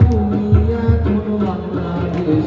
তুমি এখন বাংলাদেশ।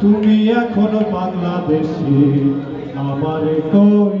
তুমি এখনও বাংলাদেশে আমারে কই